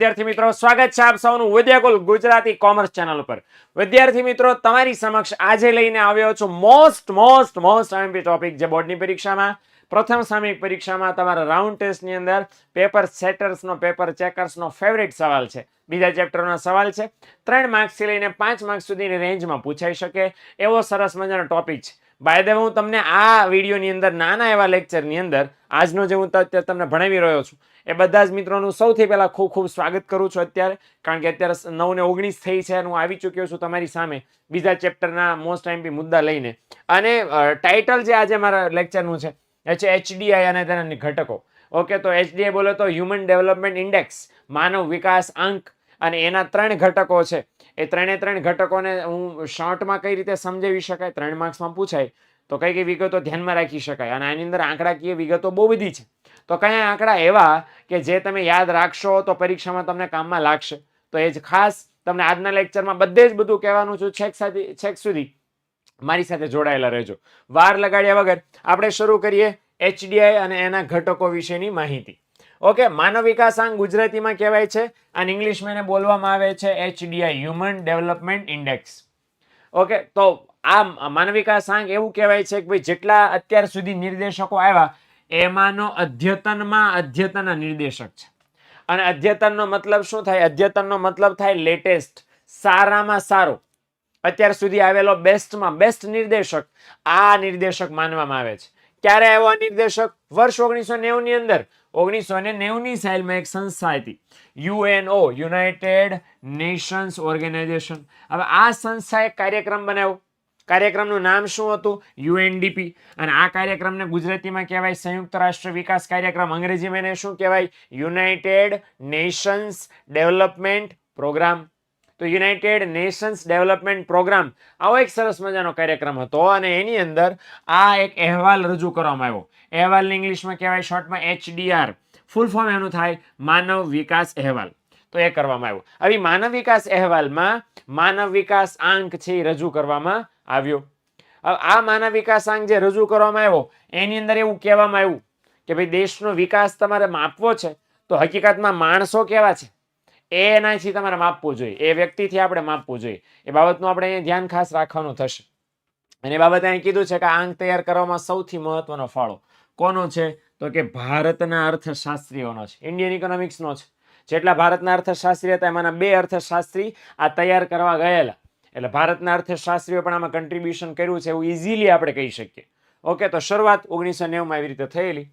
વિદ્યાર્થી મિત્રો, સ્વાગત છે આપ સૌનું વિદ્યાકુલ ગુજરાતી કોમર્સ ચેનલ ઉપર. વિદ્યાર્થી મિત્રો, તમારી સમક્ષ આજે લઈને આવ્યો છું most most most IMP topic જે બોર્ડની પરીક્ષામાં. પ્રથમ સામયિક પરીક્ષામાં તમારા રાઉન્ડ ટેસ્ટની અંદર પેપર સેટર્સનો, પેપર ચેકર્સનો ફેવરિટ સવાલ છે. બીજા ચેપ્ટરનો સવાલ છે. ત્રણ માર્ક્સથી લઈને પાંચ માર્ક્સ સુધીની રેન્જમાં પૂછાઈ શકે એવો સરસ મજાનો ટોપિક છે. બાય ધ હું તમને આ વિડીયોની અંદર નાના એવા લેક્ચરની અંદર આજનો જે હું તમને ભણાવી રહ્યો છું એ બધા જ મિત્રોનું સૌથી પહેલાં ખૂબ ખૂબ સ્વાગત કરું છું અત્યારે, કારણ કે અત્યારે નવ ને ઓગણીસ થઈ છે અને હું આવી ચૂક્યો છું તમારી સામે બીજા ચેપ્ટરના મોસ્ટ એમપી મુદ્દા લઈને. અને ટાઇટલ જે આજે મારા લેક્ચરનું છે, એ છે એચડીઆઈ અને તેના ઘટકો. ઓકે, તો એચડીઆઈ બોલો તો હ્યુમન ડેવલપમેન્ટ ઇન્ડેક્સ માનવ વિકાસ અંક, અને એના ત્રણ ઘટકો છે. એ ત્રણે ત્રણ ઘટકોને હું શોર્ટમાં કઈ રીતે સમજાવી શકાય? ત્રણ માર્ક્સમાં પૂછાય. તો કઈ કઈ વિગતો ધ્યાનમાં રાખી શકાય? અને આની અંદર આંકડાકીય વિગતો બહુ બધી છે. તો કયા આંકડા એવા કે જે તમે યાદ રાખશો તો પરીક્ષામાં તમને કામમાં લાગશે? તો એ જ ખાસ તમને આજના લેક્ચરમાં બધે જ બધું કહેવાનું છું. છેક સાથે, છેક સુધી મારી સાથે જોડાયેલા રહેજો. વાર લગાડ્યા વગર આપણે શરૂ કરીએ એચડીઆઈ અને એના ઘટકો વિશેની માહિતી. ઓકે, માનવ વિકાસાંક ગુજરાતીમાં કહેવાય છે. અને ઇંગ્લિશમાં એને બોલવામાં આવે છે HDI, human development index. Okay, તો આ માનવ સાંગ એવું કહેવાય છે કે ભાઈ જેટલા અત્યાર સુધી નિર્દેશકો આવ્યા, એમાંનો અધ્યતનમાં અધ્યતન નિર્દેશક છે. અને અધ્યતનનો મતલબ શું થાય? અદ્યતનનો મતલબ થાય લેટેસ્ટ સારામાં સારો. અત્યાર સુધી આવેલો બેસ્ટમાં બેસ્ટ નિર્દેશક, આ નિર્દેશક માનવામાં આવે છે. ક્યારે આવ્યો આ નિર્દેશક? વર્ષ ઓગણીસો નેવું ની અંદર. ઓગણીસો ને નેવું ની સાલમાં એક સંસ્થા હતી. UNO United Nations Organisation. હવે આ સંસ્થાએ કાર્યક્રમ બનાવ્યો. કાર્યક્રમનું નામ શું હતું? યુએનડીપી. અને આ કાર્યક્રમને ગુજરાતીમાં કહેવાય સંયુક્ત રાષ્ટ્ર વિકાસ કાર્યક્રમ. અંગ્રેજીમાં એને શું કહેવાય? United Nations development programme. તો યુનાઇટેડ નેશન્સ ડેવલપમેન્ટ પ્રોગ્રામ આવો એક સરસ મજાનો કાર્યક્રમ હતો અને એની અંદર આ એક અહેવાલ રજૂ કરવામાં આવ્યો. અહેવાલને ઇંગ્લિશમાં કહેવાય શોર્ટમાં એચડીઆર. ફૂલ ફોર્મ એનું થાય માનવ વિકાસ અહેવાલ. તો એ કરવામાં આવ્યો. આવી માનવ વિકાસ અહેવાલમાં માનવ વિકાસ આંક છે એ રજૂ કરવામાં આવ્યો. આ માનવ વિકાસ આંક જે રજૂ કરવામાં આવ્યો, એની અંદર એવું કહેવામાં આવ્યું કે ભાઈ દેશનો વિકાસ તમારે માપવો છે, તો હકીકતમાં માણસો કેવા છે? એનાથી તમારે માપવું જોઈએ. એ વ્યક્તિથી આપણે માપવું જોઈએ. એ બાબતનું આપણે અહીંયા ધ્યાન ખાસ રાખવાનું થશે. અને એ બાબતે અહીં કીધું છે કે આંક તૈયાર કરવામાં સૌથી મહત્વનો ફાળો કોનો છે? તો કે ભારતના અર્થશાસ્ત્રીઓનો છે. ઇન્ડિયન ઇકોનોમિક્સનો છે. જેટલા ભારતના અર્થશાસ્ત્રી હતા, એમાંના બે અર્થશાસ્ત્રી આ તૈયાર કરવા ગયેલા. એટલે ભારતના અર્થશાસ્ત્રીઓ પણ આમાં કન્ટ્રીબ્યુશન કર્યું છે એવું ઇઝીલી આપણે કહી શકીએ. ઓકે તો શરૂઆત ઓગણીસો નેવુંમાં એવી રીતે થયેલી.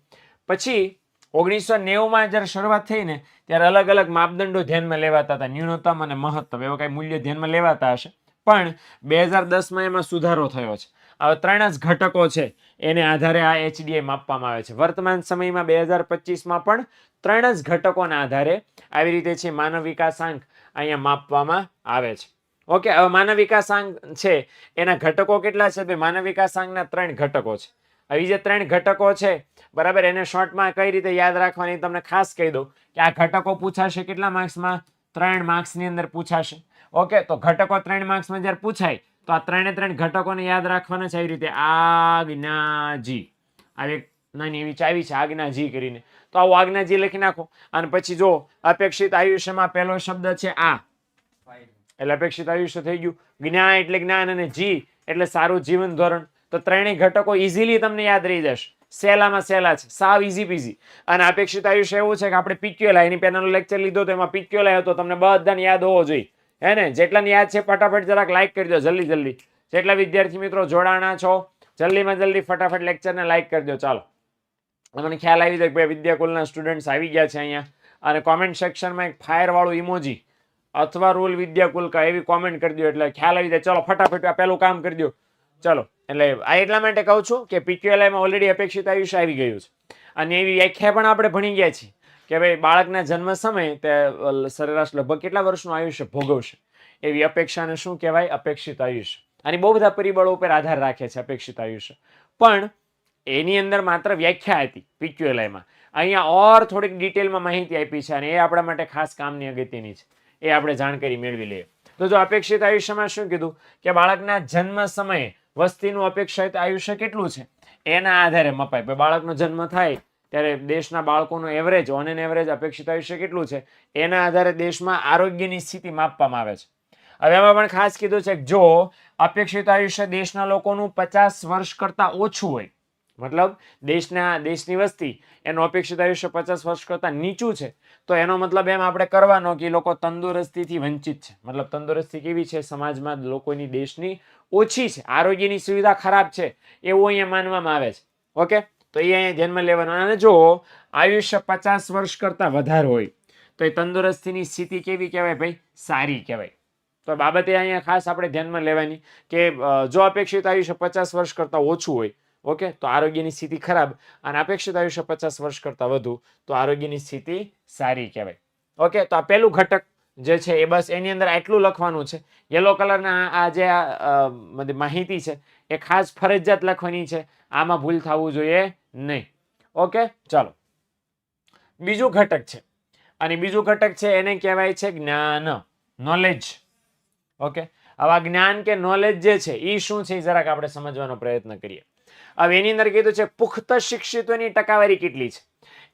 પછી ઓગણીસો નેવુંમાં જ્યારે શરૂઆત થઈ ને, ત્યારે અલગ અલગ માપદંડો ધ્યાનમાં લેવાતા હતા. ન્યૂનતમ અને મહત્તમ, એવા કંઈ મૂલ્ય ધ્યાનમાં લેવાતા હશે. પણ બે હજાર દસમાં એમાં સુધારો થયો છે. હવે ત્રણ જ ઘટકો છે. એને આધારે આ એચડીઆઈ માપવામાં આવે છે. વર્તમાન સમયમાં બે હજાર પચીસમાં પણ ત્રણ જ ઘટકોના આધારે આવી રીતે છે માનવ વિકાસાંક અહીંયા માપવામાં આવે છે. ઓકે હવે માનવ વિકાસાંગ છે, એના ઘટકો કેટલા છે? ભાઈ, માનવ વિકાસાંગના ત્રણ ઘટકો છે. આવી જે ત્રણ ઘટકો છે, બરાબર, એને શોર્ટમાં કઈ રીતે યાદ રાખવાની તમને ખાસ કહી દઉં કે આ ઘટકો પૂછાશે કેટલા માર્ક્સમાં? ત્રણ માર્ક્સની અંદર પૂછાશે. ઓકે તો ઘટકો ત્રણ માર્ક્સમાં જ્યારે પૂછાય, તો આ ત્રણે ત્રણ ઘટકોને યાદ રાખવાના છે, આવી રીતે આજ્ઞાજી. આવી નાની એવી ચાવી છે, આજ્ઞાજી કરીને. તો આવું આજ્ઞાજી લખી નાખો. અને પછી જો અપેક્ષિત આયુષ્યમાં પહેલો શબ્દ છે આ. એટલે અપેક્ષિત આયુષ્ય થઈ ગયું. જ્ઞાન એટલે જ્ઞાન અને જી એટલે સારું જીવન ધોરણ. તો ત્રણેય ઘટકો ઇઝીલી તમને યાદ રહી જશે. સહેલામાં સહેલા છે. સાવ ઇઝી પીઝી અને અપેક્ષિત આયુષ્ય એવું છે કે આપણે પીક્યુએલ એની પેનલનો લેક્ચર લીધો તો એમાં પીક્યુએલ આવ્યો તો તમને બધાને યાદ હોવો જોઈએ. હે ને? જેટલાને યાદ છે ફટાફટ જરાક લાઇક કરી દો, જલ્દી જલ્દી. જેટલા વિદ્યાર્થી મિત્રો જોડાણા છો, જલ્દીમાં જલ્દી ફટાફટ લેક્ચરને લાઇક કરી દો. ચાલો. મને ખ્યાલ આવી જાય કે ભાઈ વિદ્યાકુલના સ્ટુડન્ટ્સ આવી ગયા છે અહીંયા. અને કોમેન્ટ સેક્શનમાં એક ફાયર વાળું ઇમોજી અથવા રૂલ વિદ્યાકુલ કા એવી કોમેન્ટ કરી દો એટલે ખ્યાલ આવી જાય. ચલો, ફટાફટ આ પહેલું કામ કરી દો ચલો, એટલે આ એટલા માટે કહું છું કે પીક્યુએલઆઈમાં ઓલરેડી અપેક્ષિત આયુષ્ય આવી ગયું છે. અને એવી વ્યાખ્યા પણ આપણે ભણી ગયા છીએ કે ભાઈ, બાળકના જન્મ સમયે તે સરેરાશ લગભગ કેટલા વર્ષનું આયુષ્ય ભોગવશે? એવી અપેક્ષાને શું કહેવાય? અપેક્ષિત આયુષ્ય. અને બહુ બધા પરિબળો ઉપર આધાર રાખે છે અપેક્ષિત આયુષ્ય. પણ એની અંદર માત્ર વ્યાખ્યા હતી પીક્યુએલઆઈમાં અહીંયા ઓર થોડીક ડિટેલમાં માહિતી આપી છે અને એ આપણા માટે ખાસ કામની અગત્યની છે. એ આપણે જાણકારી મેળવી લઈએ. તો જો અપેક્ષિત આયુષ્યમાં શું કીધું? કે બાળકના જન્મ સમયે વસ્તીનું અપેક્ષિત આયુષ્ય કેટલું છે? એના આધારે મપાય. બાળકનો જન્મ થાય ત્યારે દેશના બાળકોનું એવરેજ ઓન એન એવરેજ અપેક્ષિત આયુષ્ય કેટલું છે? એના આધારે દેશમાં આરોગ્યની સ્થિતિ માપવામાં આવે છે. હવે એમાં પણ ખાસ કીધું છે જો અપેક્ષિત આયુષ્ય દેશના લોકોનું પચાસ વર્ષ કરતાં ઓછું હોય મતલબ દેશના, દેશની વસ્તી, એનું અપેક્ષિત આયુષ્ય પચાસ વર્ષ કરતાં નીચું છે. તો એનો મતલબ એમ આપણે કરવાનો કે લોકો તંદુરસ્તીથી વંચિત છે. મતલબ તંદુરસ્તી કેવી છે? સમાજમાં લોકોની દેશની ઓછી છે. આરોગ્યની સુવિધા ખરાબ છે. એવું અહીંયા માનવામાં આવે છે. ઓકે? તો એ અહીંયા ધ્યાનમાં લેવાનું. અને જો આયુષ્ય પચાસ વર્ષ કરતાં વધારે હોય. તો એ તંદુરસ્તીની સ્થિતિ કેવી કહેવાય ભાઈ? સારી કહેવાય. તો બાબતે અહીંયા ખાસ આપણે ધ્યાનમાં લેવાની કે જો અપેક્ષિત આયુષ્ય પચાસ વર્ષ કરતાં ઓછું હોય ઓકે? તો આરોગ્યની સ્થિતિ ખરાબ અને અપેક્ષિત આયુષ્ય પચાસ વર્ષ કરતાં વધુ, તો આરોગ્યની સ્થિતિ સારી કહેવાય. ઓકે? તો આ પહેલું ઘટક જે છે એ બસ એની અંદર આટલું લખવાનું છે. યલો કલરના આ જે માહિતી છે એ ખાસ ફરજિયાત લખવાની છે. આમાં ભૂલ થવું જોઈએ નહીં. ઓકે? ચાલો. બીજું ઘટક છે. અને બીજું ઘટક છે એને કહેવાય છે જ્ઞાન નોલેજ ઓકે? આવા જ્ઞાન કે નોલેજ જે છે એ શું છે એ જરાક આપણે સમજવાનો પ્રયત્ન કરીએ. હવે એની અંદર કીધું છે, પુખ્ત શિક્ષિતોની ટકાવારી કેટલી છે?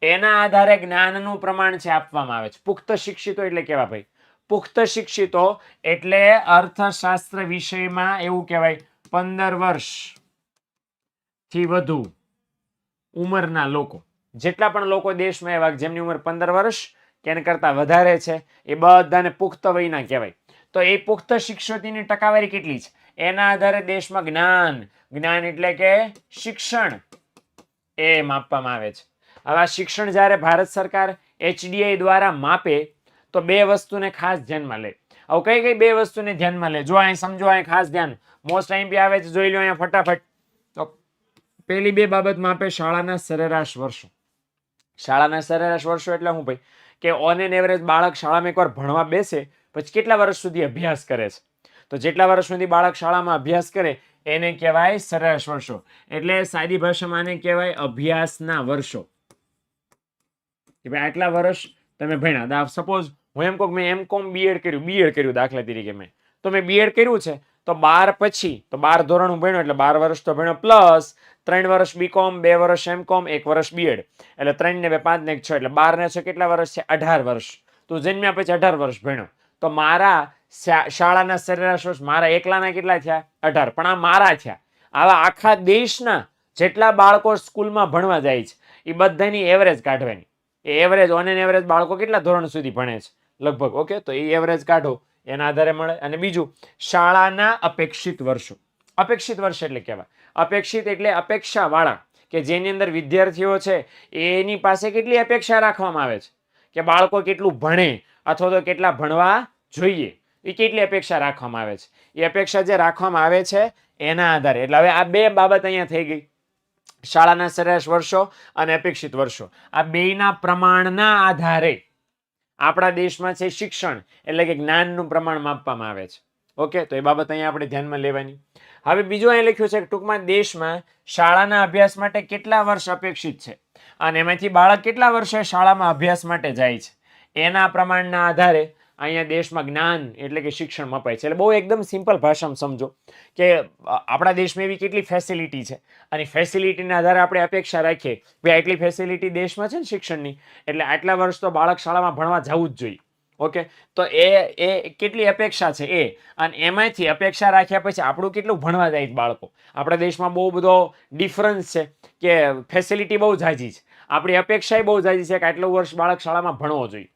એના આધારે જ્ઞાનનું પ્રમાણ છે આપવામાં આવે છે. પુખ્ત શિક્ષિતો એટલે કેવા ભાઈ? પુખ્ત શિક્ષિતો એટલે અર્થશાસ્ત્ર વિષયમાં એવું કહેવાય, પંદર વર્ષથી વધુ ઉંમરના લોકો. જેટલા પણ લોકો દેશમાં એવા જેમની ઉંમર પંદર વર્ષ, કે એને કરતાં વધારે છે, એ બધાને પુખ્ત વયના કહેવાય. તો એ પુખ્ત શિક્ષિતોની ટકાવારી કેટલી છે? એના આધારે દેશમાં જ્ઞાન જ્ઞાન એટલે કે શિક્ષણ એ માપવામાં આવે છે. હવે શિક્ષણ જ્યારે ભારત સરકાર એચડીઆઈ દ્વારા માપે, તો બે વસ્તુને ખાસ ધ્યાનમાં લે. હવે કઈ કઈ બે વસ્તુને ધ્યાનમાં લે? જો અહીં સમજો, અહીં ખાસ ધ્યાન. મોસ્ટ ટાઈમ આવે છે, જોઈ લો અહીંયા ફટાફટ. તો પેલી બે બાબત માપે શાળાના સરેરાશ વર્ષો. શાળાના સરેરાશ વર્ષો એટલે શું ભાઈ, કે ઓન એન એવરેજ બાળક શાળામાં એકવાર ભણવા બેસે, પછી કેટલા વર્ષ સુધી અભ્યાસ કરે છે? તો જેટલા વર્ષ સુધી બાળક શાળામાં અભ્યાસ કરે, એને કહેવાય સરેરાશ વર્ષો. એટલે સાદી ભાષામાં આને કહેવાય અભ્યાસના વર્ષો. કે ભાઈ આટલા વર્ષ તમે ભણ્યા. સપોઝ હું એમ કહું મેં એમ કોમ બીએડ કર્યું. બીએડ કર્યું દાખલા તરીકે મેં. તો મેં બીએડ કર્યું છે. તો બાર પછી, તો બાર ધોરણ હું ભણ્યો એટલે બાર વર્ષ તો ભણ્યો પ્લસ ત્રણ વર્ષ બીકોમ બે વર્ષ એમ કોમ એક વર્ષ બીએડ એટલે ત્રણ ને બે, પાંચ ને એક છ. એટલે બાર ને છ કેટલા વર્ષ છે? અઢાર વર્ષ. તો જન્મ્યા પછી અઢાર વર્ષ ભણ્યો. તો મારા શાળાના સરેરાશ વર્ષ મારા એકલાના કેટલા થયા? અઢાર. પણ આ મારા થયા. આવા આખા દેશના જેટલા બાળકો સ્કૂલમાં ભણવા જાય છે એ બધાની એવરેજ કાઢવાની. એ એવરેજ ઓન એન એવરેજ બાળકો કેટલા ધોરણ સુધી ભણે છે? લગભગ ઓકે તો એ એવરેજ કાઢો, એના આધારે મળે. અને બીજું, શાળાના અપેક્ષિત વર્ષો. અપેક્ષિત વર્ષ એટલે કહેવાય. અપેક્ષિત એટલે અપેક્ષાવાળા, કે જેની અંદર વિદ્યાર્થીઓ છે, એની પાસે કેટલી અપેક્ષા રાખવામાં આવે છે? કે બાળકો કેટલું ભણે, અથવા તો કેટલા ભણવા જોઈએ? એ કેટલી અપેક્ષા રાખવામાં આવે છે? એ અપેક્ષા જે રાખવામાં આવે છે, એના આધારે. એટલે હવે આ બે બાબત અહીંયા થઈ ગઈ. શાળાના સરેરાશ વર્ષો અને અપેક્ષિત વર્ષો. આ બેયના પ્રમાણના આધારે આપણા દેશમાં છે શિક્ષણ, એટલે કે જ્ઞાનનું પ્રમાણ માપવામાં આવે છે. ઓકે? તો એ બાબત અહીંયા આપણે ધ્યાનમાં લેવાની. હવે બીજું અહીં લખ્યું છે કે ટૂંકમાં દેશમાં શાળાના અભ્યાસ માટે કેટલા વર્ષ અપેક્ષિત છે? અને એમાંથી બાળક કેટલા વર્ષે શાળામાં અભ્યાસ માટે જાય છે? એના પ્રમાણના આધારે અહીંયા દેશમાં જ્ઞાન એટલે કે શિક્ષણ મપાય છે. એટલે બહુ એકદમ સિમ્પલ ભાષામાં સમજો કે આપણા દેશમાં એવી કેટલી ફેસિલિટી છે. અને ફેસિલિટીના આધારે આપણે અપેક્ષા રાખીએ કે આટલી ફેસિલિટી દેશમાં છે ને શિક્ષણની, એટલે આટલા વર્ષ તો બાળક શાળામાં ભણવા જવું જ જોઈએ. ઓકે? તો એ એ કેટલી અપેક્ષા છે? એ. અને એમાંથી અપેક્ષા રાખ્યા પછી આપણું કેટલું ભણવા જાય બાળકો? આપણા દેશમાં બહુ બધો ડિફરન્સ છે કે ફેસિલિટી બહુ ઝાઝી છે. આપણી અપેક્ષાએ બહુ ઝાઝી છે કે આટલું વર્ષ બાળક શાળામાં ભણવો જોઈએ.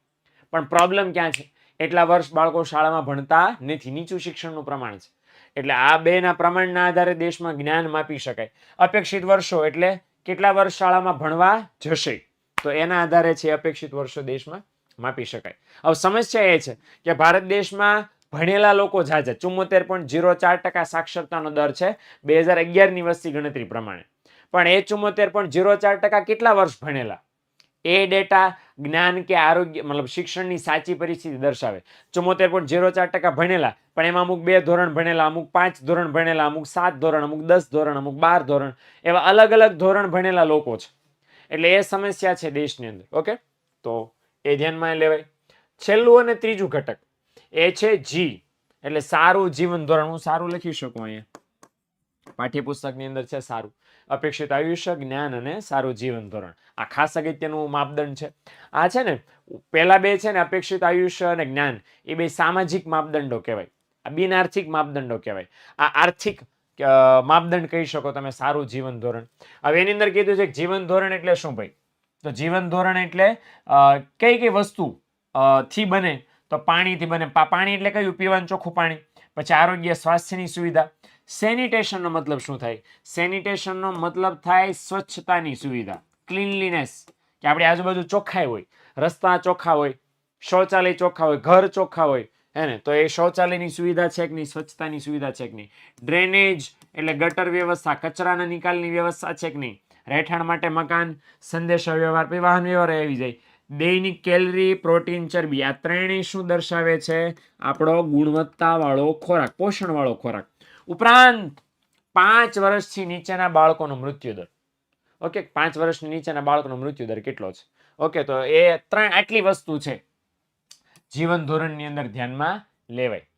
પણ પ્રોબ્લેમ ક્યાં છે? એટલા વર્ષ બાળકો શાળામાં ભણતા નથી. નીચું શિક્ષણનું પ્રમાણ છે. એટલે આ બેના પ્રમાણના આધારે દેશમાં જ્ઞાન માપી શકાય. અપેક્ષિત વર્ષો એટલે કેટલા વર્ષ શાળામાં ભણવા જશે? તો એના આધારે છે અપેક્ષિત વર્ષો દેશમાં માપી શકાય. હવે સમસ્યા એ છે કે ભારત દેશમાં ભણેલા લોકો ઝાઝા ચુમ્મોતેર પોઈન્ટ જીરો ચાર ટકા સાક્ષરતાનો દર છે બે હજાર અગિયારની વસ્તી ગણતરી પ્રમાણે. પણ એ ચુમ્મોતેર પોઈન્ટ જીરો ચાર ટકા કેટલા વર્ષ ભણેલા? એ ડેટા જ્ઞાન કે આરોગ્ય, મતલબ શિક્ષણની સાચી પરિસ્થિતિ દર્શાવે. ચુમ્મોતેર પોઈન્ટ ઝીરો ચાર ટકા ભણેલા, પણ એમાં અમુક બે ધોરણ ભણેલા, અમુક પાંચ ધોરણ ભણેલા, અમુક સાત ધોરણ, અમુક દસ ધોરણ, અમુક બાર ધોરણ, એવા અલગ અલગ ધોરણ ભણેલા લોકો છે. એટલે એ સમસ્યા છે દેશની અંદર, ઓકે? તો એ ધ્યાનમાં લેવાય. છેલ્લું અને ત્રીજું ઘટક, એ છે જી. એટલે સારું જીવન ધોરણ, હું સારું લખી શકું અહીંયા? પાઠ્યપુસ્તકની અંદર છે સારું. અપેક્ષિત આયુષ્ય, જ્ઞાન અને સારું જીવન ધોરણ. આ ખાસ અગત્યનું માપદંડ છે. આ છે ને, પહેલા બે છે ને, અપેક્ષિત આયુષ્ય અને જ્ઞાન. એ બે સામાજિક માપદંડો કહેવાય. આ બિન આર્થિક માપદંડો કહેવાય. આ આર્થિક માપદંડ કહી શકો તમે, સારું જીવન ધોરણ. હવે એની અંદર કીધું છે જીવન ધોરણ એટલે શું ભાઈ? તો જીવન ધોરણ એટલે કઈ કઈ વસ્તુ થી બને? તો પાણીથી બને. પાણી એટલે કયું? પીવાનું ચોખ્ખું પાણી. પછી આરોગ્ય, સ્વાસ્થ્યની સુવિધા. સેનિટેશનનો મતલબ શું થાય? સેનિટેશનનો મતલબ થાય સ્વચ્છતાની સુવિધા. ક્લીનલીનેસ કે આપણી આજુબાજુ ચોખ્ખાઈ હોય, રસ્તા ચોખ્ખા હોય, શૌચાલય ચોખ્ખા હોય, ઘર ચોખ્ખા હોય, હે ને? તો એ શૌચાલયની સુવિધા છે કે નહીં? સ્વચ્છતાની સુવિધા છે કે નહીં? ડ્રેનેજ એટલે ગટર વ્યવસ્થા, કચરાના નિકાલની વ્યવસ્થા છે કે નહીં? રહેઠાણ માટે મકાન સંદેશા વ્યવહાર પછી વાહન વ્યવહાર આવી જાય. દૈનિક કેલરી, પ્રોટીન ચરબી, આ ત્રણેય શું દર્શાવે છે? આપણો ગુણવત્તાવાળો ખોરાક, પોષણવાળો ખોરાક. ઉપરાંત, પાંચ વર્ષથી નીચેના બાળકોનો મૃત્યુદર ઓકે, પાંચ વર્ષની નીચેના બાળકોનો મૃત્યુદર કેટલો છે? ઓકે, તો એ ત્રણ આટલી વસ્તુ છે. જીવન ધોરણની અંદર ધ્યાનમાં લેવાય.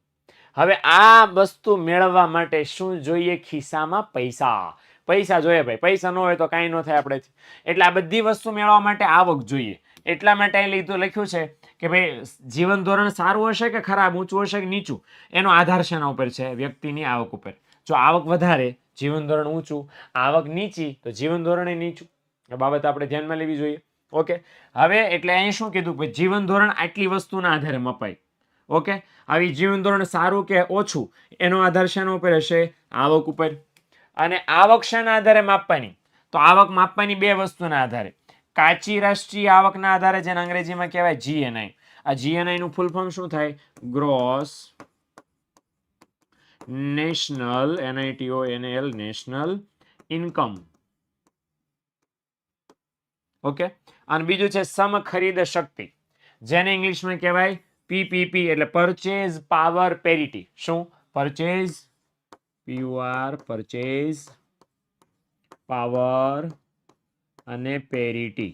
હવે આ વસ્તુ મેળવવા માટે શું જોઈએ? ખિસ્સામાં પૈસા. પૈસા જોઈએ ભાઈ, પૈસા ન હોય તો કાંઈ ન થાય આપણે. એટલે આ બધી વસ્તુ મેળવવા માટે આવક જોઈએ. એટલા માટે અહીં લીધું, લખ્યું છે કે ભાઈ, જીવન ધોરણ સારું હશે કે ખરાબ, ઊંચું હશે કે નીચું? એનો આધાર શેના ઉપર છે? વ્યક્તિની આવક ઉપર. જો આવક વધારે, જીવન ધોરણ ઊંચું, આવક નીચી, તો જીવન ધોરણ નીચું. આ બાબત આપણે ધ્યાનમાં લેવી જોઈએ. ઓકે? હવે એટલે અહીં શું કીધું? કે જીવન ધોરણ આટલી વસ્તુના આધારે મપાય. ઓકે? આવી જીવન ધોરણ સારું કે ઓછું, એનો આધાર શેના ઉપર હશે? આવક ઉપર. અને આવક શેના આધારે માપવાની? તો આવક માપવાની બે વસ્તુના આધારે. કાચી રાષ્ટ્રીય આવકના આધારે જેને અંગ્રેજીમાં કહેવાય જીએનઆઈ આ જીએનઆઈ નું ફૂલ ફોર્મ શું થાય? ગ્રોસ નેશનલ એનઆઈટીઓ એનએલ નેશનલ ઇન્કમ ઓકે અને બીજું છે સમ ખરીદ શક્તિ. જેને ઇંગ્લિશમાં કહેવાય પીપીપી એટલે પરચેઝ પાવર પેરિટી શું? પરચેઝ પીયુઆર પરચેઝ પાવર અને parity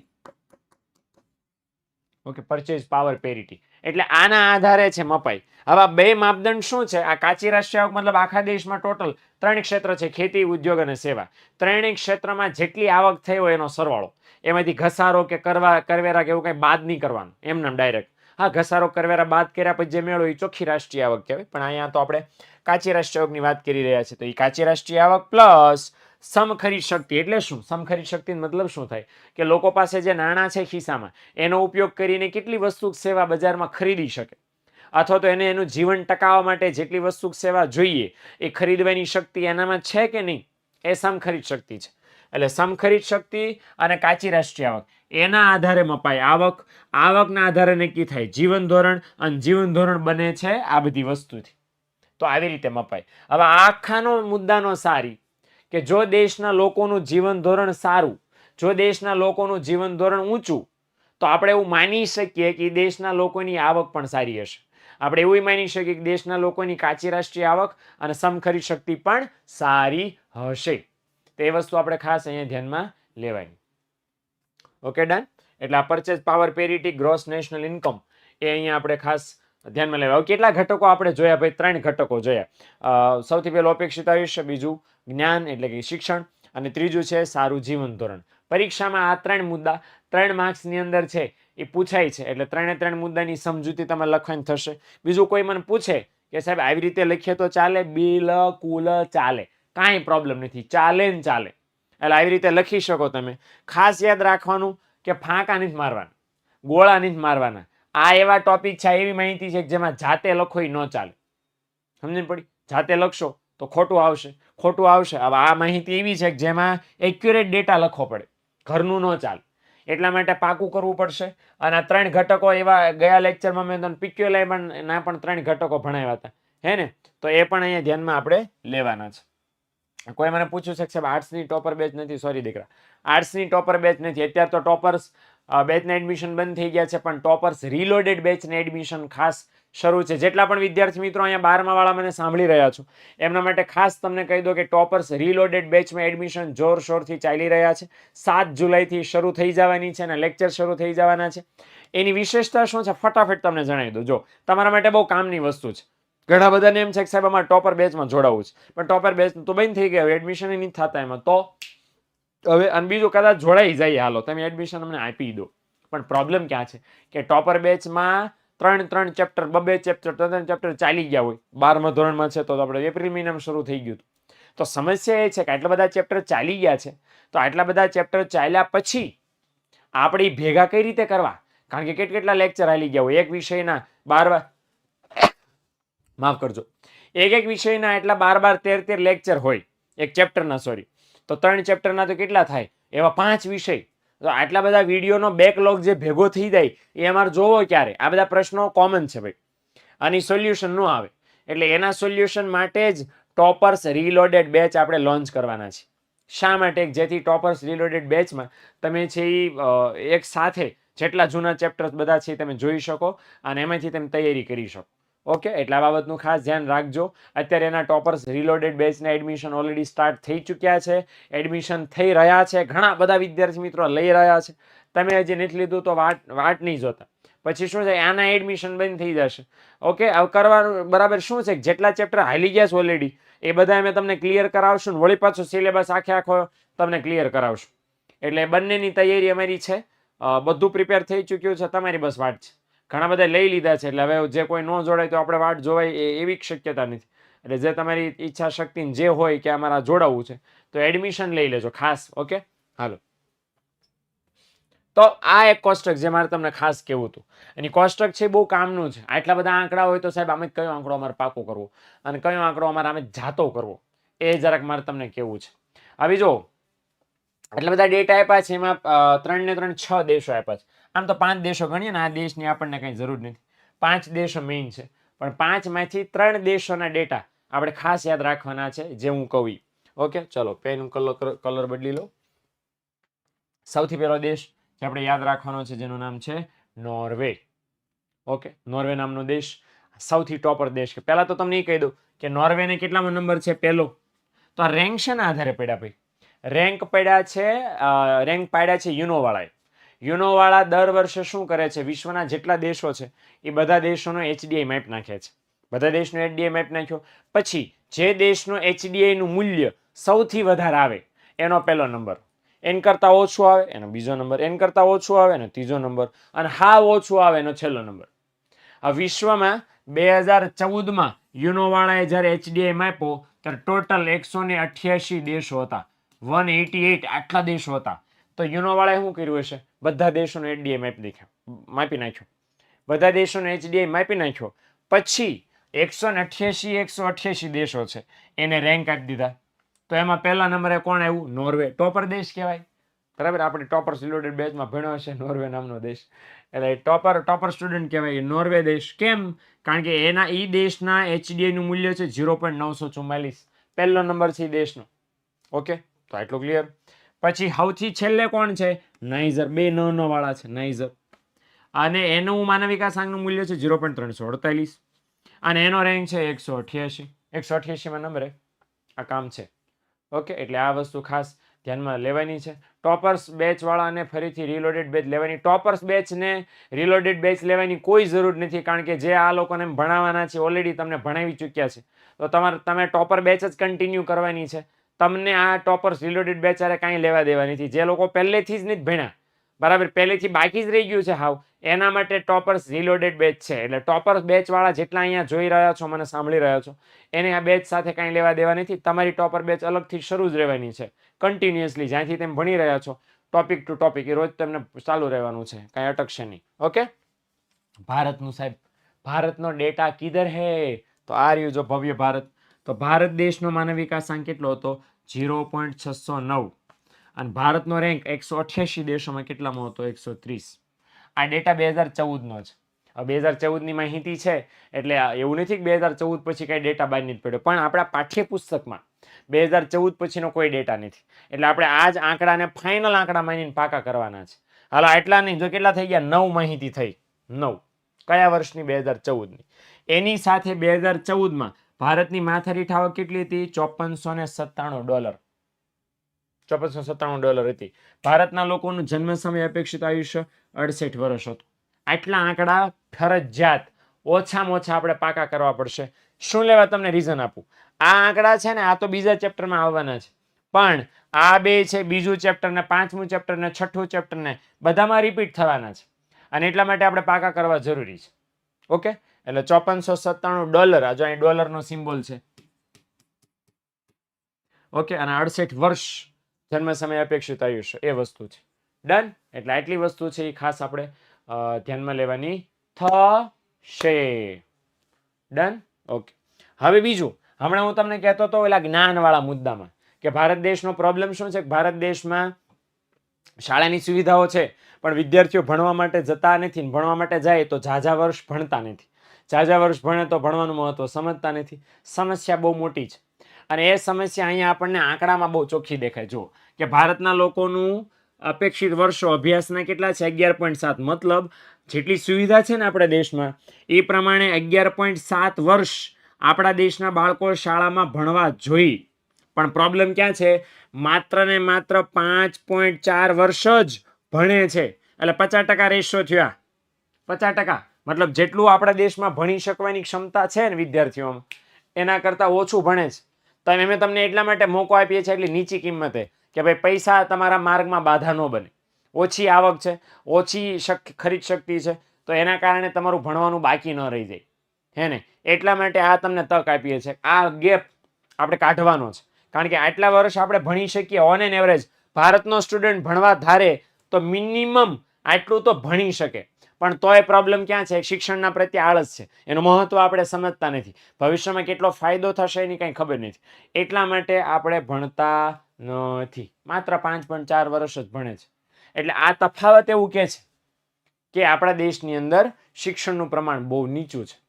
okay purchase power parity એટલે આના આધારે છે મપાઈ. હવે બે માપદંડ શું છે? આ કાચી રાષ્ટ્રીય મતલબ આખા દેશમાં ટોટલ ત્રણ ક્ષેત્ર છે, ખેતી, ઉદ્યોગ અને સેવા. ત્રણેય ક્ષેત્રમાં જેટલી આવક થઈ હોય એનો સરવાળો. એમાંથી ઘસારો કે કરવા, કરવેરા કે એવું કંઈ બાદ નહીં કરવાનું. એમને ડાયરેક્ટ હા, ઘસારો, કરવેરા બાદ કર્યા પછી જે મેળો એ ચોખ્ખી રાષ્ટ્રીય આવક કહેવાય. પણ અહીંયા તો આપણે કાચી રાષ્ટ્રીય આવકની વાત કરી રહ્યા છીએ. તો એ કાચી રાષ્ટ્રીય આવક પ્લસ સમખરીદ શક્તિ. એટલે શું? સમખરીદ શક્તિ મતલબ શું થાય? કે લોકો પાસે જે નાણાં છે ખિસ્સામાં, એનો ઉપયોગ કરીને કેટલી વસ્તુ સેવા બજારમાં ખરીદી શકે? અથવા તો એને એનું જીવન ટકાવવા માટે જેટલી વસ્તુ સેવા જોઈએ, એ ખરીદવાની શક્તિ એનામાં છે કે નહીં? એ સમખરીદ શક્તિ છે. એટલે સમખરીદ શક્તિ અને કાચી રાષ્ટ્રીય આવક. એના આધારે મપાય આવક. આવકના આધારે નક્કી થાય જીવન ધોરણ અને જીવન ધોરણ બને છે આ બધી વસ્તુથી. તો આવી રીતે મપાય. હવે આખાનો મુદ્દાનો સારી કે જો દેશના લોકોનું જીવન ધોરણ સારું, જો દેશના લોકોનું જીવન ધોરણ ઊંચું, તો આપણે એવું માની શકીએ કે દેશના લોકોની આવક પણ સારી હશે. આપણે એવું માની શકીએ કે દેશના લોકોની કાચી રાષ્ટ્રીય આવક અને સમખરી શક્તિ પણ સારી હશે. તો એ વસ્તુ આપણે ખાસ અહીંયા ધ્યાનમાં લેવાની. ઓકે ડન એટલે આ purchase power parity gross national income એ અહીંયા આપણે ખાસ ધ્યાનમાં લેવા. કેટલા ઘટકો આપણે જોયા? ભાઈ, ત્રણ ઘટકો જોયા. સૌથી પહેલો અપેક્ષિત આયુષ્ય, બીજું જ્ઞાન એટલે કે શિક્ષણ અને ત્રીજું છે સારું જીવન ધોરણ. પરીક્ષામાં આ ત્રણ મુદ્દા, ત્રણ માર્ક્સની અંદર છે એ પૂછાય છે. એટલે ત્રણે ત્રણ મુદ્દાની સમજૂતી તમે લખવાની થશે. બીજું કોઈ મને પૂછે કે સાહેબ આવી રીતે લખીએ તો ચાલે? બિલ, કુલ, ચાલે. કાંઈ પ્રોબ્લેમ નથી. ચાલે ને ચાલે. એટલે આવી રીતે લખી શકો તમે. ખાસ યાદ રાખવાનું કે ફાંકા નથી મારવાના. ગોળા નથી મારવાના. આ એવા ટોપિક છે, એવી માહિતી છે જેમાં જાતે લખો એ ન ચાલે. સમજણ પડી? જાતે લખશો. તો ખોટું આવશે. ખોટું આવશે. હવે આ માહિતી એવી છે કે જેમાં એક્યુરેટ ડેટા લખવો પડે. ઘરનું ન ચાલે. એટલા માટે પાકું કરવું પડશે. અને આ ત્રણ ઘટકો એવા ગયા લેક્ચરમાં મેં તમને PQLI પણ ના પણ ત્રણ ઘટકો ભણાવ્યા હતા. હે ને? તો એ પણ અહીંયા ધ્યાનમાં આપણે લેવાના છે. કોઈ મને પૂછ્યું છે કે સાહેબ આર્ટ્સની ટોપર બેચ નથી? સોરી દીકરા. આર્ટ્સની ટોપર બેચ નથી. અત્યારે તો ટોપર્સ બેચના એડમિશન બંધ થઈ ગયા છે, પણ ટોપર્સ રીલોડેડ બેચને એડમિશન ખાસ શરૂ છે. જેટલા પણ વિદ્યાર્થી મિત્રો અહીંયા બારમા વાળા મને સાંભળી રહ્યા છો, એમના માટે ખાસ તમને કહી દો કે ટોપર્સ રીલોડેડ બેચમાં એડમિશન જોરશોરથી ચાલી રહ્યા છે. સાત જુલાઈથી શરૂ થઈ જવાની છે અને લેક્ચર શરૂ થઈ જવાના છે. એની વિશેષતા શું છે? ફટાફટ તમને જણાવી દો જો, તમારા માટે બહુ કામની વસ્તુ છે. ઘણા બધાને એમ છે કે સાહેબ, અમારે ટોપર બેચમાં જોડાવું છે. પણ ટોપર બેચ તો બંધ થઈ ગયા એડમિશન નથી થતા એમાં. તો હવે, અને બીજું કદાચ જોડાઈ જાય હાલો. તમે એડમિશન અમને આપી દો. પણ પ્રોબ્લેમ ક્યાં છે? કે ટોપર બેચમાં ત્રણ ત્રણ ચેપ્ટર બબે ચેપ્ટર ત્રણ ત્રણ ચેપ્ટર ચાલી ગયા હોય. બારમા ધોરણમાં છે તો આપણે એપ્રિલ મહિનામાં શરૂ થઈ ગયું તો સમસ્યા એ છે કે આટલા બધા ચેપ્ટર ચાલી ગયા છે. તો આટલા બધા ચેપ્ટર ચાલ્યા પછી આપણે ભેગા કઈ રીતે કરવા? કારણ કે કેટ કેટલા લેક્ચર હાલી ગયા હોય? એક વિષયના બાર બાર માફ કરજો. એક એક વિષયના એટલા બાર બાર, તેર તેર લેક્ચર હોય. એક ચેપ્ટરના સોરી તો ત્રણ ચેપ્ટરના તો કેટલા થાય? એવા પાંચ વિષય. તો આટલા બધા વિડીયોનો બેકલોગ જે ભેગો થઈ જાય, એ અમારે જોવો ક્યારે? આ બધા પ્રશ્નો કોમન છે ભાઈ. આની સોલ્યુશન ન આવે. એટલે એના સોલ્યુશન માટે જ ટોપર્સ રીલોડેડ બેચ આપણે લોન્ચ કરવાના છે. શા માટે? જેથી ટોપર્સ રીલોડેડ બેચમાં તમે છે એ એક સાથે જેટલા જૂના ચેપ્ટર્સ બધા છે તમે જોઈ શકો અને એમાંથી તમે તૈયારી કરી શકો. ઓકે એટલા બાબતનું ખાસ ધ્યાન રાખજો. અત્યારે એના ટોપર્સ રિલોડેડ બેચના એડમિશન ઓલરેડી સ્ટાર્ટ થઈ ચૂક્યા છે. એડમિશન થઈ રહ્યા છે. ઘણા બધા વિદ્યાર્થી મિત્રો લઈ રહ્યા છે. તમે હજી નથી લીધું તો વાટ વાટ નહીં જોતા. પછી શું છે? આના એડમિશન બંધ થઈ જશે. ઓકે હવે કરવાનું બરાબર શું છે? જેટલા ચેપ્ટર હાલી ગયા છે ઓલરેડી એ બધા અમે તમને ક્લિયર કરાવશું વળી પાછો સિલેબસ આખે આખો તમને ક્લિયર કરાવશું. એટલે બંનેની તૈયારી અમારી છે. બધું પ્રિપેર થઈ ચૂક્યું છે. તમારી બસ વાટ છે. ઘણા બધા લઈ લીધા છે, એટલે હવે જે કોઈ ન જોડાય તો આપણે વાટ જોવાય એવી શક્યતા નથી. એટલે જે તમારી ઈચ્છા શક્તિ જે હોય કે અમારા જોડાવવું છે, તો એડમિશન લઈ લેજો, ખાસ, ઓકે? હાલો. તો આ એક કોષ્ટક જે મારે તમને ખાસ કહેવું હતું. એની કોષ્ટક છે બહુ કામનું છે. આટલા બધા આંકડા હોય તો સાહેબ આમે કયો આંકડો અમારે પાકો કરવો? અને કયો આંકડો અમારે આમે જાતો કરવો? એ જરાક મારે તમને કહેવું છે. આવી જો આટલા બધા ડેટા આપ્યા છે, એમાં ત્રણ ને ત્રણ છ દેશો આપ્યા છે. આમ તો પાંચ દેશો ગણીએ ને આ દેશની આપણને કંઈ જરૂર નથી. પાંચ દેશો મેઇન છે. પણ પાંચમાંથી ત્રણ દેશોના ડેટા આપણે ખાસ યાદ રાખવાના છે જે હું કહું ઓકે ચલો પેન કલર કલર બદલી લો. સૌથી પહેલો દેશ જે આપણે યાદ રાખવાનો છે જેનું નામ છે નોર્વે. ઓકે નોર્વે નામનો દેશ. સૌથી ટોપર દેશ કે પહેલા તો તમને એ કહી દઉં કે નોર્વેને કેટલામો નંબર છે પહેલો? તો આ રેન્ક શેના આધારે પડ્યા ભાઈ? રેન્ક પડ્યા છે રેન્ક પાડ્યા છે યુનોવાળાએ યુનોવાળા દર વર્ષે શું કરે છે? વિશ્વના જેટલા દેશો છે, એ બધા દેશોનો એચડીઆઈ મેપ નાખે છે. બધા દેશનો એચડીઆઈ મેપ નાખ્યો. પછી જે દેશનો એચડીઆઈનું મૂલ્ય સૌથી વધારે આવે, એનો પહેલો નંબર. એન કરતાં ઓછું આવે, એનો બીજો નંબર. એન કરતાં ઓછું આવે, એનો ત્રીજો નંબર. અને હા ઓછું આવે, એનો છેલ્લો નંબર. આ વિશ્વમાં બે હજાર ચૌદમાં યુનોવાળાએ જ્યારે એચડીઆઈ માપ્યો ત્યારે ટોટલ એકસો ને અઠ્યાસી દેશો હતા. વન એટી એટ આટલા દેશો હતા. તો યુનોવાળાએ શું કર્યું હશે? બધા દેશોનો એચડીઆઈ માપી નાખ્યો માપી નાખ્યો. બધા દેશોનો એચડીઆઈ માપી નાખ્યો. પછી એકસો ને અઠ્યાસી, એકસો અઠ્યાસી દેશો છે. એને રેન્ક આપી દીધા. તો એમાં પહેલા નંબરે કોણ આવ્યું? નોર્વે. ટોપર દેશ કહેવાય. બરાબર? આપણે ટોપર રિલેટેડ બેચમાં ભણ્યો હશે. નોર્વે નામનો દેશ. એટલે ટોપર ટોપર સ્ટુડન્ટ કહેવાય. નોર્વે દેશ. કેમ? કારણ કે એના, ઈ દેશના એચડીઆઈનું મૂલ્ય છે ઝીરો પોઈન્ટ નવસો ચુમ્માલીસ પહેલો નંબર છે એ દેશનો. ઓકે? તો આટલું ક્લિયર પછી સૌથી છેલ્લે કોણ છે? નાઇઝર બે ન ન વાળા છે નાઇઝર અને એનું માનવ વિકાસાંકનું મૂલ્ય છે ઝીરો પોઈન્ટ ત્રણસો અડતાલીસ. અને એનો રેન્ક છે એકસો અઠ્યાસી. એકસો અઠ્યાસીમાં નંબરે આ કામ છે. ઓકે, એટલે આ વસ્તુ ખાસ ધ્યાનમાં લેવાની છે. ટોપર્સ બેચવાળાને ફરીથી રીલોડેડ બેચ લેવાની. ટોપર્સ બેચને રીલોડેડ બેચ લેવાની કોઈ જરૂર નથી, કારણ કે જે આ લોકોને ભણાવવાના છે ઓલરેડી તમને ભણાવી ચૂક્યા છે. તો તમારે, તમે ટોપર બેચ જ કન્ટિન્યુ કરવાની છે. તમને આ ટોપર્સ રિલેટેડ બેચારે કાંઈ લેવા દેવા નથી જે લોકો પહેલેથી જ નથી ભણ્યા. બરાબર? પહેલેથી બાકી જ રહી ગયું છે હાવ. એના માટે ટોપર્સ રિલોડેડ બેચ છે. એટલે ટોપર્સ બેચવાળા જેટલા અહીંયા જોઈ રહ્યા છો, મને સાંભળી રહ્યા છો, એને આ બેચ સાથે કાંઈ લેવા દેવા નથી. તમારી ટોપર બેચ અલગથી શરૂ જ રહેવાની છે. કન્ટિન્યુઅસલી જ્યાંથી તમે ભણી રહ્યા છો. ટોપિક ટુ ટોપિક એ રોજ તમને ચાલુ રહેવાનું છે. કાંઈ અટકશે નહીં. ઓકે? ભારતનું સાહેબ, ભારતનો ડેટા કિધર હે. તો આ રહ્યું જો ભવ્ય ભારત. તો ભારત દેશનો માનવ વિકાસાંક કેટલો હતો? ઝીરો પોઈન્ટ છસો નવ. અને ભારતનો રેન્ક એકસો અઠ્યાસી દેશોમાં કેટલામાં હતો? એકસો ત્રીસ. આ ડેટા બે હજાર ચૌદનો છે બે હજાર ચૌદની માહિતી છે, એટલે એવું નથી કે બે હજાર ચૌદ પછી કાંઈ ડેટા બહાર નથી પડ્યો, પણ આપણા પાઠ્યપુસ્તકમાં બે હજાર ચૌદ પછીનો કોઈ ડેટા નથી. એટલે આપણે આ જ આંકડાને ફાઇનલ આંકડા માનીને પાકા કરવાના છે. હાલો એટલા નહીં, જો કેટલા થઈ ગયા? નવ માહિતી થઈ. નવ. કયા વર્ષની? બે હજાર ચૌદની. એની સાથે બે હજાર ચૌદમાં ભારતની માથારી ઠાવક કેટલી હતી? ચોપનસો ને સત્તાણું ડોલર. ચોપનસો સત્તાણું ડોલર હતી. ભારતના લોકોનું જન્મ સમય અપેક્ષિત આયુષ્ય અડસઠ વર્ષ હતું. આટલા આંકડા ફરજિયાત ઓછામાં ઓછા આપણે પાકા કરવા પડશે. શું લેવા તમને રીઝન આપું? આ આંકડા છે ને, આ તો બીજા ચેપ્ટરમાં આવવાના છે. પણ આ બે છે, બીજું ચેપ્ટર ને, પાંચમું ચેપ્ટર ને, છઠ્ઠું ચેપ્ટર ને, બધામાં રિપીટ થવાના છે. અને એટલા માટે આપણે પાકા કરવા જરૂરી છે. ઓકે? એટલે ચોપનસો સત્તાણું ડોલર, આ જો અહીં ડોલરનો સિમ્બોલ છે. ઓકે, અને અડસઠ વર્ષ જન્મ સમય અપેક્ષિત આયુષ્ય, એ વસ્તુ છે. ડન એટલે આટલી વસ્તુ છે, એ ખાસ આપણે ધ્યાનમાં લેવાની થશે. Done okay. હવે બીજું, હમણાં હું તમને કહેતો હતો ઓલા જ્ઞાનવાળા મુદ્દામાં કે ભારત દેશનો પ્રોબ્લેમ શું છે? કે ભારત દેશમાં શાળાની સુવિધાઓ છે, પણ વિદ્યાર્થીઓ ભણવા માટે જતા નથી ભણવા માટે જાય તો ઝાઝા વર્ષ ભણતા નથી. ઝાઝા વર્ષ ભણે તો ભણવાનું મહત્વ સમજતા નથી. સમસ્યા બહુ મોટી છે. અને એ સમસ્યા અહીંયા આપણને આંકડામાં બહુ ચોખ્ખી દેખાય. જો કે ભારતના લોકોનું અપેક્ષિત વર્ષો અભ્યાસના કેટલા છે? અગિયાર પોઈન્ટ સાત. મતલબ જેટલી સુવિધા છે ને આપણા દેશમાં, એ પ્રમાણે અગિયાર પોઈન્ટ સાત વર્ષ આપણા દેશના બાળકો શાળામાં ભણવા જોઈએ. પણ પ્રોબ્લેમ ક્યાં છે? માત્ર ને માત્ર પાંચ પોઈન્ટ ચાર વર્ષ જ ભણે છે. એટલે પચાસ ટકા રેશિયો થયા. પચાસ ટકા. મતલબ જેટલું આપણા દેશમાં ભણી શકવાની ક્ષમતા છે ને વિદ્યાર્થીઓમાં, એના કરતાં ઓછું ભણે છે. તો અમે તમને એટલા માટે મોકો આપીએ છીએ, એટલી નીચી કિંમતે, કે ભાઈ પૈસા તમારા માર્ગમાં બાધા ન બને. ઓછી આવક છે, ઓછી શક, ખરીદ શક્તિ છે, તો એના કારણે તમારું ભણવાનું બાકી ન રહી જાય. હે ને? એટલા માટે આ તમને તક આપીએ છીએ. આ ગેપ આપણે કાઢવાનો છે. કારણ કે આટલા વર્ષ આપણે ભણી શકીએ ઓન એન એવરેજ ભારતનો સ્ટુડન્ટ ભણવા ધારે તો મિનિમમ આટલું તો ભણી શકે. પણ તોય પ્રોબ્લેમ ક્યાં છે? શિક્ષણના પ્રત્યે આળસ છે. એનું મહત્વ આપણે સમજતા નથી. ભવિષ્યમાં કેટલો ફાયદો થશે એની કંઈ ખબર નથી. એટલા માટે આપણે ભણતા નથી. માત્ર પાંચ પણ ચાર વર્ષ જ ભણે છે. એટલે આ તફાવત એવું કે છે કે આપણા દેશની અંદર શિક્ષણનું પ્રમાણ બહુ નીચું છે.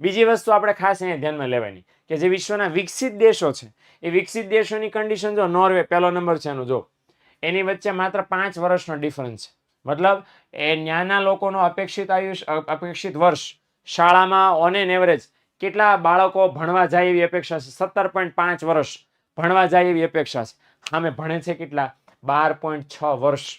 બીજી વસ્તુ આપણે ખાસ અહીંયા ધ્યાનમાં લેવાની કે જે વિશ્વના વિકસિત દેશો છે, એ વિકસિત દેશોની કન્ડિશન જો નોર્વે પહેલો નંબર છે એનો, જો. એની વચ્ચે માત્ર પાંચ વર્ષનો ડિફરન્સ છે. મતલબ એ ન્યાના લોકોનો અપેક્ષિત આયુષ્ય અપેક્ષિત વર્ષ, શાળામાં ઓન એન એવરેજ કેટલા બાળકો ભણવા જાય એવી અપેક્ષા છે? સત્તર પોઈન્ટ પાંચ વર્ષ ભણવા જાય એવી અપેક્ષા છે. સામે ભણે છે કેટલા? બાર પોઈન્ટ છ વર્ષ.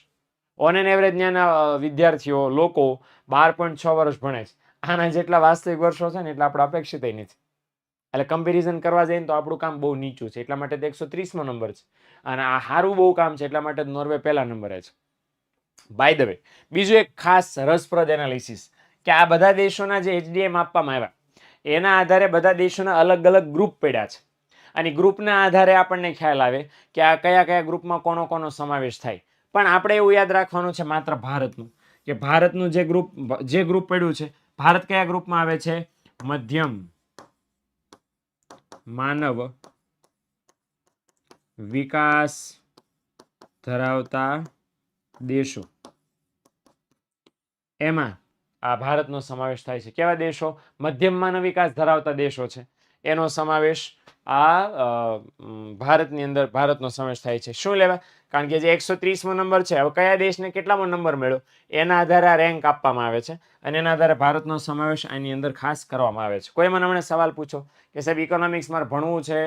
ઓન એન એવરેજ ત્યાંના વિદ્યાર્થીઓ, લોકો બાર પોઈન્ટ છ વર્ષ ભણે છે. આના જેટલા વાસ્તવિક વર્ષો છે ને એટલા આપણે અપેક્ષિત નથી એટલે કમ્પેરિઝન કરવા જઈએ તો આપણું કામ બહુ નીચું છે. એટલા માટે એકસો ત્રીસમો નંબર છે. અને આ સારું બહુ કામ છે, એટલા માટે નોર્વે પહેલા નંબરે છે. બાય ધ વે બીજું એક ખાસ રસપ્રદ એનાલિસિસ કે આ બધા દેશોના જે એચડીએમ આપવામાં આવ્યા, એના આધારે બધા દેશોના અલગ અલગ ગ્રુપ પડ્યા છે. અને ગ્રુપના આધારે આપણને ખ્યાલ આવે કે આ કયા કયા ગ્રુપમાં કોનો કોનો સમાવેશ થાય. પણ આપણે એવું યાદ રાખવાનું છે માત્ર ભારતનું, કે ભારતનું જે ગ્રુપ જે ગ્રુપ પડ્યું છે, ભારત કયા ગ્રુપમાં આવે છે? મધ્યમ, માનવ, વિકાસ, ધરાવતા દેશો. એમાં આ ભારતનો સમાવેશ થાય છે. કેવા દેશો? મધ્યમ માનવ વિકાસ ધરાવતા દેશો છે. એનો સમાવેશ આ ભારતની અંદર ભારતનો સમાવેશ થાય છે. શું લેવા? કારણ કે જે એકસો ત્રીસમો નંબર છે, હવે કયા દેશને કેટલામો નંબર મળ્યો? એના આધારે આ રેન્ક આપવામાં આવે છે અને એના આધારે ભારતનો સમાવેશ આની અંદર ખાસ કરવામાં આવે છે. કોઈ મને હમણાં સવાલ પૂછો કે સાહેબ ઇકોનોમિક્સ મારે ભણવું છે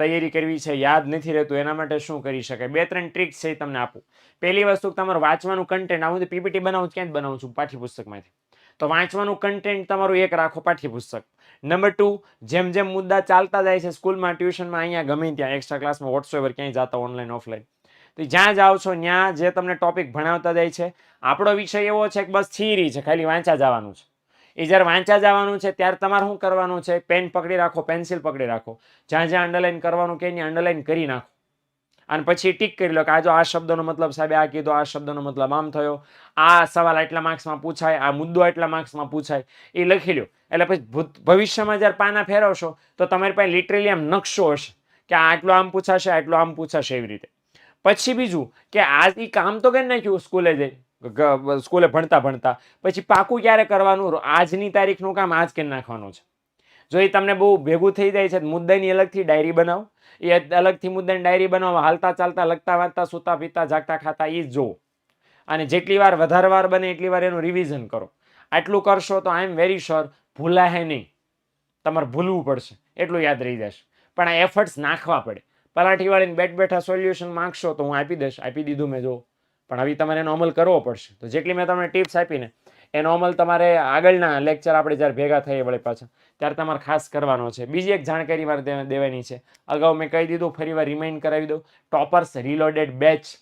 તૈયારી કરવી છે, યાદ નથી રહેતું, એના માટે શું કરી શકાય? બે ત્રણ ટ્રીક્સ છે એ તમને આપું. પહેલી વસ્તુ, તમારું વાંચવાનું કન્ટેન્ટ આવું પીપીટી બનાવું ક્યાં જ બનાવું છું? પાઠ્યપુસ્તકમાંથી. તો વાંચવાનું કન્ટેન્ટ તમારું એક રાખો, પાઠ્યપુસ્તક. નંબર ટુ જેમ જેમ મુદ્દા ચાલતા જાય છે, સ્કૂલમાં, ટ્યુશનમાં, અહીંયા ગમે ત્યાં એક્સ્ટ્રા ક્લાસમાં વોટ્સએવર ક્યાંય જતા ઓનલાઈન ઓફલાઈન તો જ્યાં જાઓ છો, ત્યાં જે તમને ટોપિક ભણાવતા જાય છે, આપણો વિષય એવો છે કે બસ થિયરી છે, ખાલી વાંચા જવાનું છે. એ જ્યારે વાંચા જવાનું છે, ત્યારે તમારે શું કરવાનું છે? પેન પકડી રાખો પેન્સિલ પકડી રાખો. જ્યાં જ્યાં અંડરલાઇન કરવાનું કે અંડરલાઇન કરી નાખો. અને પછી ટીક કરી લો કે આ જો આ શબ્દનો મતલબ સાહેબ, આ કીધો, આ શબ્દનો મતલબ આમ થયો. આ સવાલ આટલા માર્ક્સમાં પૂછાય, આ મુદ્દો આટલા માર્ક્સમાં પૂછાય. એ લખી લો એટલે પછી ભવિષ્યમાં જ્યારે પાના ફેરવશો, તો તમારી પાસે લિટરલી આમ નકશો હશે કે આટલું આમ પૂછાશે, આટલું આમ પૂછાશે એવી રીતે. પછી બીજું કે આ એ કામ તો કરી નાખ્યું સ્કૂલે જઈ? સ્કૂલે ભણતા ભણતા. પછી પાકું ક્યારે કરવાનું? આજની તારીખનું કામ આજ કરી નાખવાનું છે? જો એ તમને બહુ ભેગું થઈ જાય છે, મુદ્દાની અલગથી ડાયરી બનાવો. એ અલગથી મુદ્દાની ડાયરી બનાવો, હાલતા ચાલતા, લખતા વાંચતા, સૂતા પીતા, જાગતા ખાતા એ જો અને જેટલી વાર વધારે વાર બને એટલી વાર એનું રિવિઝન કરો. આટલું કરશો તો આઈ એમ વેરી શ્યોર ભૂલાય નહીં. તમારે ભૂલવું પડશે. એટલું યાદ રહી જશે. પણ આ એફર્ટ્સ નાખવા પડે. પલાઠી વાળીને બેઠ બેઠા સોલ્યુશન માંગશો તો હું આપી દઈશ. આપી દીધું મેં, જો. પણ આવી તમારે એનો અમલ કરવો પડશે. તો જેટલી મેં તમને ટિપ્સ આપીને એ નોર્મલ તમારે આગળના લેક્ચર આપણે જ્યારે ભેગા થઈએ વળી પાછા, ત્યારે તમારે ખાસ કરવાનો છે. બીજી એક જાણકારી મારે દેવાની છે. અગાઉ મેં કહી દીધું, ફરીવાર રિમાઇન્ડ કરાવી દઉં. ટોપર્સ રીલોડેડ બેચ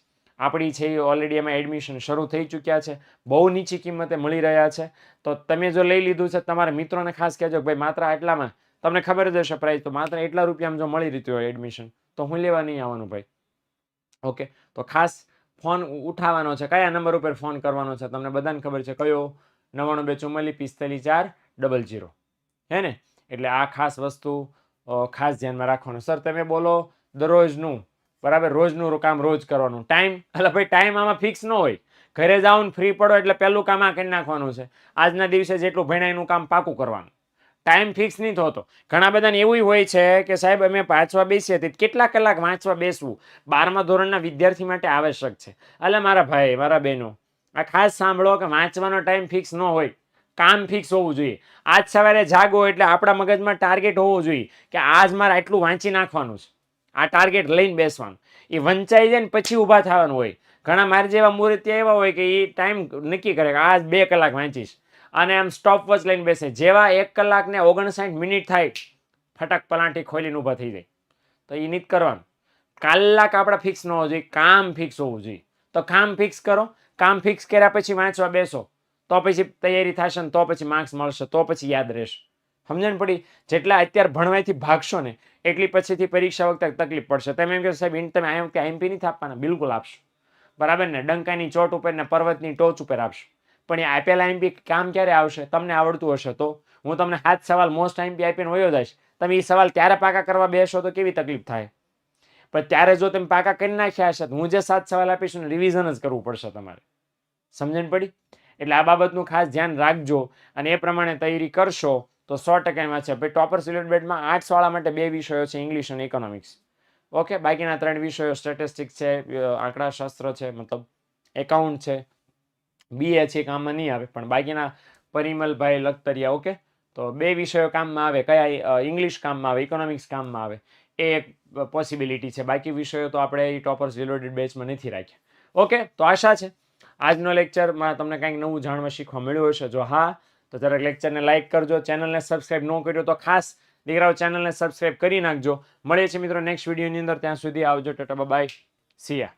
આપણી છે એ ઓલરેડી એમાં એડમિશન શરૂ થઈ ચૂક્યા છે. બહુ નીચી કિંમતે મળી રહ્યા છે. તો તમે જો લઈ લીધું છે, તમારા મિત્રોને ખાસ કહેજો કે ભાઈ માત્ર આટલામાં, તમને ખબર જ હશે પ્રાઇસ તો માત્ર એટલા રૂપિયામાં જો મળી રહ્યું હોય એડમિશન તો હું લેવા નહીં આવવાનું ભાઈ. ઓકે તો ખાસ ફોન ઉઠાવવાનો છે. કયા નંબર ઉપર ફોન કરવાનો છે? તમને બધાને ખબર છે કયો? નવ્વાણું બે ચુમ્માલીસ પિસ્તાલીસ ચાર ડબલ જીરો. હે ને? એટલે આ ખાસ વસ્તુ ખાસ ધ્યાનમાં રાખવાનું. સર, તમે બોલો, દરરોજનું, બરાબર? રોજનું કામ રોજ કરવાનું. ટાઈમ એટલે ભાઈ ટાઈમ આમાં ફિક્સ ન હોય. ઘરે જાઓ ફ્રી પડો એટલે પહેલું કામ આ કરી નાખવાનું છે. આજના દિવસે જેટલું ભણ્યા એનું કામ પાકું કરવાનું. ટાઈમ ફિક્સ નહીં થતો. ઘણા બધાને એવું હોય છે કે સાહેબ, અમે વાંચવા બેસીએ તે કેટલા કલાક વાંચવા બેસવું? બારમા ધોરણના વિદ્યાર્થી માટે આવશ્યક છે. એટલે મારા ભાઈ, મારા બહેનો, આ ખાસ સાંભળો કે વાંચવાનો ટાઈમ ફિક્સ ન હોય. કામ ફિક્સ હોવું જોઈએ. આજ સવારે જાગો એટલે આપણા મગજમાં ટાર્ગેટ હોવું જોઈએ કે આજ મારે આટલું વાંચી નાખવાનું છે. આ ટાર્ગેટ લઈને બેસવાનું. એ વંચાઈ જાય ને પછી ઊભા થવાનું હોય. ઘણા મારે જેવા મુહૂર્ત એવા હોય કે એ ટાઈમ નક્કી કરે કે આજ બે કલાક વાંચીશ. અને આમ સ્ટોપ વોચ લઈને બેસે. જેવા એક કલાક ને ઓગણસાઠ મિનિટ થાય, ફટાક પલાંટી ખોલીને ઊભા થઈ જાય. તો એ નીત કરવાનું. કલાક આપણા ફિક્સ ન હોવું જોઈએ, કામ ફિક્સ હોવું જોઈએ. તો કામ ફિક્સ કરો. કામ ફિક્સ કર્યા પછી વાંચવા બેસો. તો પછી તૈયારી થશે ને તો પછી માર્ક્સ મળશે, તો પછી યાદ રહેશે. સમજણ પડી? જેટલા અત્યારે ભણવાથી ભાગશો ને, એટલી પછીથી પરીક્ષા વખતે તકલીફ પડશે. તમે એમ કહો સાહેબ ઇન તમે આમ કે આઈએમપી નથી આપવાના? બિલકુલ આપશો. બરાબર ને? ડંકાની ચોટ ઉપર ને પર્વતની ટોચ ઉપર આપશો. પણ એ આપેલા આઈએમપી કામ ક્યારે આવશે? તમને આવડતું હશે તો? હું તમને હાથ સવાલ મોસ્ટ આઈએમપી આપીને વયો જઈશ. તમે એ સવાલ ત્યારે પાકા કરવા બેસો તો કેવી તકલીફ થાય? પણ ત્યારે જો તમે પાકા કરી નાખ્યા હશે તો હું જે સાત સવાલ આપીશ ને રિવિઝન જ કરવું પડશે તમારે. સમજણ પડી? એટલે આ બાબતનું ખાસ ધ્યાન રાખજો અને એ પ્રમાણે તૈયારી કરશો તો સો ટકા એમાં છે. ભાઈ ટોપર સિલેટ બેડમાં આર્ટ્સ વાળા માટે બે વિષયો છે ઇંગ્લિશ અને ઇકોનોમિક્સ ઓકે બાકીના ત્રણ વિષયો સ્ટેટિસ્ટિક્સ છે આંકડાશાસ્ત્ર છે, મતલબ એકાઉન્ટ છે બીએ છે કામમાં નહીં આવે, પણ બાકીના પરિમલભાઈ લખતરિયા, ઓકે? તો બે વિષયો કામમાં આવે, કયા ઇંગ્લિશ કામમાં આવે, ઇકોનોમિક્સ કામમાં આવે, એ એક પોસિબિલિટી છે. બાકી વિષયો તો આપણે ટોપર્સ રિલેટેડ બેચમાં નથી રાખ્યા. ઓકે? તો આશા છે. આજનો લેક્ચરમાં તમને કંઈક નવું જાણવા શીખવા મળ્યું હશે. જો હા, તો જરાક લેક્ચરને લાઇક કરજો. ચેનલને સબસ્ક્રાઇબ ન કર્યો તો ખાસ દીકરાઓ ચેનલને સબસ્ક્રાઈબ કરી નાખજો. મળીએ છીએ મિત્રો નેક્સ્ટ વિડીયોની અંદર. ત્યાં સુધી આવજો. ટાટા બાય સિયા